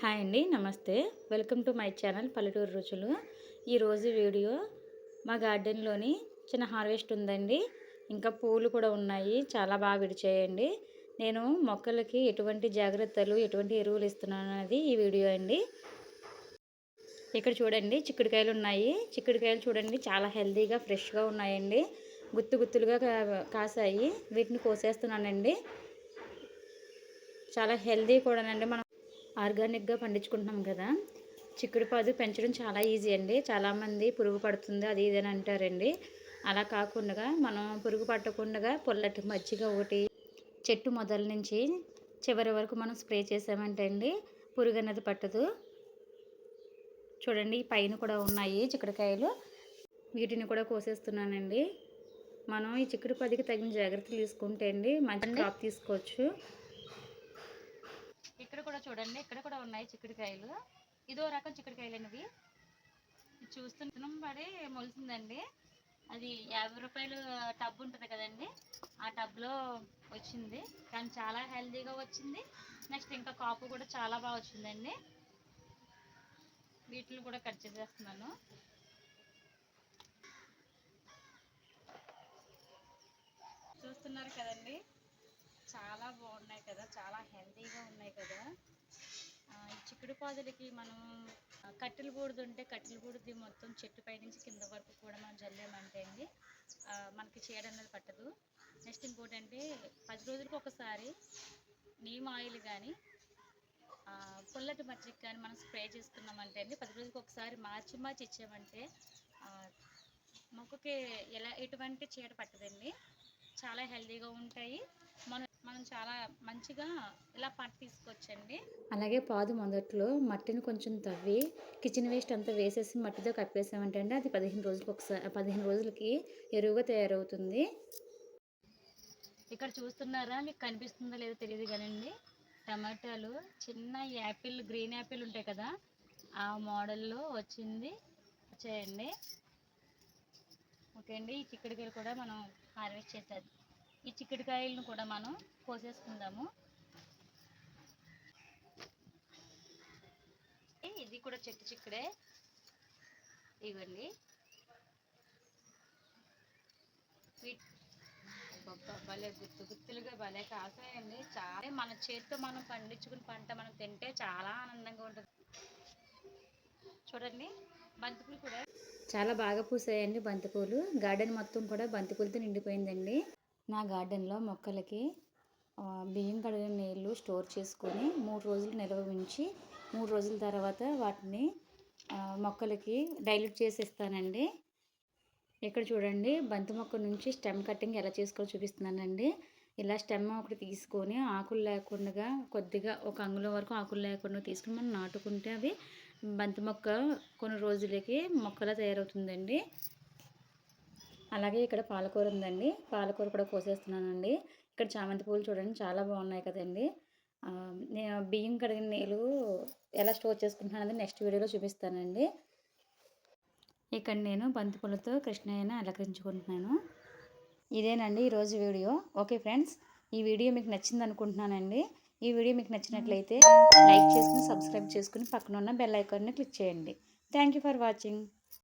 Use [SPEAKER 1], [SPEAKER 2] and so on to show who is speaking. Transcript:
[SPEAKER 1] Hi అండి నమస్తే. Welcome to my channel పల్లెటూరు రుచులు. ఈరోజు వీడియో మా గార్డెన్లోని చిన్న హార్వెస్ట్ ఉందండి. ఇంకా పూలు కూడా ఉన్నాయి చాలా బాగా విడిచేయండి. నేను మొక్కలకి ఎటువంటి జాగ్రత్తలు ఎటువంటి ఎరువులు ఇస్తున్నాను అనేది ఈ వీడియో అండి. ఇక్కడ చూడండి చిక్కుడుకాయలు ఉన్నాయి. చిక్కుడుకాయలు చూడండి చాలా హెల్తీగా ఫ్రెష్గా ఉన్నాయండి. గుత్తు గుత్తులుగా కాసాయి. వీటిని కోసేస్తున్నానండి. చాలా హెల్తీ కూడానండి. మనం ఆర్గానిక్గా పండించుకుంటున్నాం కదా. చిక్కుడు పాదు పెంచడం చాలా ఈజీ అండి. చాలామంది పురుగు పడుతుంది అది ఇది అని అంటారండి. అలా కాకుండా మనం పురుగు పట్టకుండా పొల్లటి మజ్జిగ ఒకటి చెట్టు మొదల నుంచి చివరి వరకు మనం స్ప్రే చేసామంటే అండి పురుగు అనేది పట్టదు. చూడండి పైన కూడా ఉన్నాయి చిక్కుడుకాయలు. వీటిని కూడా కోసేస్తున్నానండి. మనం ఈ చిక్కుడు పదికి తగిన జాగ్రత్తలు తీసుకుంటే అండి మంచి క్రాప్ తీసుకోవచ్చు. కూడా చూడండి. ఇక్కడ కూడా ఉన్నాయి చిక్కుడుకాయలు. ఇదో రకం చిక్కుడుకాయలు అనేవి చూస్తున్నాం పడి మొలిసిందండి. అది యాభై రూపాయలు టబ్ ఉంటుంది కదండి. ఆ టబ్లో వచ్చింది. కానీ చాలా హెల్తీగా వచ్చింది. నెక్స్ట్ ఇంకా కాపు కూడా చాలా బాగా వచ్చిందండి. వీటిని కూడా కట్ చేసేస్తున్నాను. చూస్తున్నారు కదండి. చాలా బాగున్నాయి కదా. చాలా హెల్తీగా ఉన్నాయి కదా. చిక్కుడు పాదులకి మనం కట్టెల బూడిద ఉంటే కట్టెల బూడిది మొత్తం చెట్టు పై నుంచి కింద వరకు కూడా మనం జల్లేమంటే అండి మనకి చీడ అనేది పట్టదు. నెక్స్ట్ ఇంకోటి అంటే పది రోజులకు ఒకసారి నీమ్ ఆయిల్ కానీ పుల్లటి మజ్జిగ కానీ మనం స్ప్రే చేసుకున్నామంటే అండి పది రోజులకు ఒకసారి మార్చి మార్చి ఇచ్చామంటే మొక్కకి ఎలా ఎటువంటి చీడ పట్టదండి. చాలా హెల్దీగా ఉంటాయి. మనం మనం చాలా మంచిగా ఇలా పంట తీసుకొచ్చండి. అలాగే పాదు మొదట్లో మట్టిని కొంచెం తవ్వి కిచెన్ వేస్ట్ అంతా వేసేసి మట్టితో కప్పేసామంటే అండి అది పదిహేను రోజులకు ఒకసారి పదిహేను రోజులకి ఎరువుగా తయారవుతుంది. ఇక్కడ చూస్తున్నారా? మీకు కనిపిస్తుందో లేదో తెలియదు కదండి టమాటాలు చిన్న యాపిల్ గ్రీన్ యాపిల్ ఉంటాయి కదా ఆ మోడల్లో వచ్చింది. చేయండి ఓకే అండి ఈ చిక్కడికాయలు కూడా మనం హార్వెస్ట్ చేసేది ఈ చిక్కుడుకాయలను కూడా మనం కోసేసుకుందాము. ఇది కూడా చెట్టు చిక్కుడే. ఇవ్వండి. భలే గుత్తు గుత్తులుగా భలే కాసాయండి. చాలా మన చేతితో మనం పండించుకుని పంట మనం తింటే చాలా ఆనందంగా ఉంటుంది. చూడండి బంతిపూలు కూడా చాలా బాగా పూసాయండి బంతిపూలు. గార్డెన్ మొత్తం కూడా బంతిపూలతో నిండిపోయిందండి. నా గార్డెన్లో మొక్కలకి బియ్యం కడిగిన నీళ్ళు స్టోర్ చేసుకొని మూడు రోజులు నిల్వ ఉంచి మూడు రోజుల తర్వాత వాటిని మొక్కలకి డైల్యూట్ చేసి ఇస్తానండి ఇక్కడ చూడండి బంతి మొక్క నుంచి స్టెమ్ కటింగ్ ఎలా చేసుకోవాలో చూపిస్తున్నానండి. ఇలా స్టెమ్ ఒకటి తీసుకొని ఆకులు లేకుండా కొద్దిగా ఒక అంగుళం వరకు ఆకులు లేకుండా తీసుకుని మనం నాటుకుంటే అవి బంతి మొక్క కొన్ని రోజులకి మొక్కలా తయారవుతుందండి. అలాగే ఇక్కడ పాలకూర ఉందండి. పాలకూర కూడా కోసేస్తున్నానండి. ఇక్కడ చామంతి పూలు చూడండి చాలా బాగున్నాయి కదండి. నేను బియ్యం కడిగిన నీళ్ళు ఎలా స్టోర్ చేసుకుంటున్నానది నెక్స్ట్ వీడియోలో చూపిస్తానండి. ఇక్కడ నేను బంతిపూలతో కృష్ణయ్యను అలంకరించుకుంటున్నాను. ఇదేనండి ఈరోజు వీడియో. ఓకే ఫ్రెండ్స్ ఈ వీడియో మీకు నచ్చింది అనుకుంటున్నానండి. ఈ వీడియో మీకు నచ్చినట్లయితే లైక్ చేసుకుని సబ్స్క్రైబ్ చేసుకుని పక్కన ఉన్న బెల్ ఐకాన్ని క్లిక్ చేయండి. Thank for watching.